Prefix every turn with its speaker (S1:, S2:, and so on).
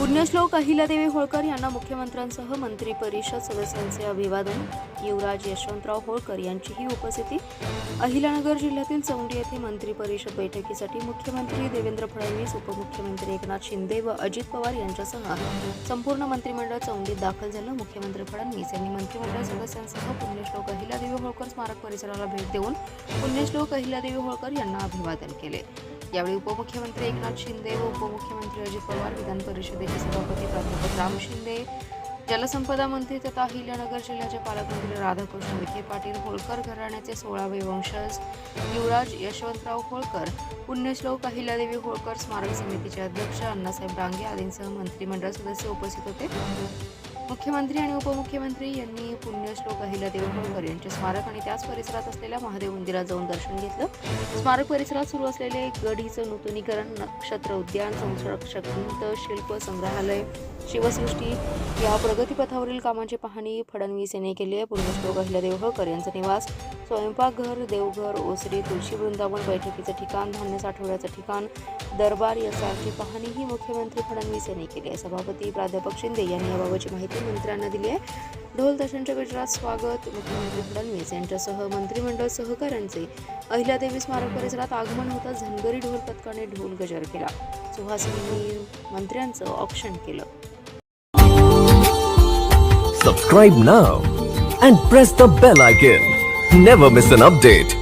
S1: पुण्यश्लोक अहिल्यादेवी होळकर यांना मुख्यमंत्र्यांसह मंत्री परिषद सदस्यांचे अभिवादन. युवराज यशवंतराव होळकर यांचीही उपस्थिती. अहिल्यानगर जिल्ह्यातील चौंडी येथे मंत्री परिषद बैठकीसाठी मुख्यमंत्री देवेंद्र फडणवीस उपमुख्यमंत्री एकनाथ शिंदे व अजित पवार यांच्यासह संपूर्ण मंत्रिमंडळ चौंडीत दाखल झालं. मुख्यमंत्री फडणवीस यांनी मंत्रिमंडळ सदस्यांसह पुण्यश्लोक अहिल्यादेवी होळकर स्मारक परिसराला भेट देऊन पुण्यश्लोक अहिल्यादेवी होळकर यांना अभिवादन केले. यावेळी उपमुख्यमंत्री एकनाथ शिंदे व उपमुख्यमंत्री अजित पवार विधान परिषदेचे सभापती प्राध्यापक राम शिंदे जलसंपदा मंत्री तथा अहिल्यानगर जिल्ह्याचे पालकमंत्री राधाकृष्ण विखे पाटील होळकर घराण्याचे सोळावे वंशज युवराज यशवंतराव होळकर पुण्यश्लोक अहिल्यादेवी होळकर स्मारक समितीचे अध्यक्ष अण्णासाहेब डांगे आदींसह मंत्रिमंडळ सदस्य उपस्थित होते. मुख्यमंत्री आणि उपमुख्यमंत्री यांनी पुण्यश्लोक अहिल्यादेवी होळकर यांचे स्मारक आणि त्याच परिसरात असलेल्या महादेव मंदिरात जाऊन दर्शन घेतलं. स्मारक परिसरात सुरू असलेले गढीचं नूतनीकरण नक्षत्र उद्यान संरक्षक भिंत शिल्प संग्रहालय शिवसृष्टी या प्रगतीपथावरील कामांची पाहणी फडणवीस यांनी केली आहे. पुण्यश्लोक अहिल्यादेवी होळकर यांचा निवास स्वयंपाकघर देवघर ओसरी तुळशी वृंदावन बैठकीचं ठिकाण धान्य साठवण्याचं ठिकाण दरबार यासारखी पाहणीही मुख्यमंत्री फडणवीस यांनी केली आहे. सभापती प्राध्यापक शिंदे यांनी याबाबतची माहिती मंत्र्यांना दिली आहे. ढोल ताशांच्या गजरात स्वागत. मुख्यमंत्री फडणवीस यांच्यासह मंत्रिमंडळ सहकाऱ्यांचे. अहिल्यादेवी स्मारक परिसरात आगमन होता. झनगरी ढोल पथकाने ढोल गजर केला. सुहासिनी मंत्र्यांचं ऑप्शन केलं.
S2: Subscribe now and press the bell icon never miss an update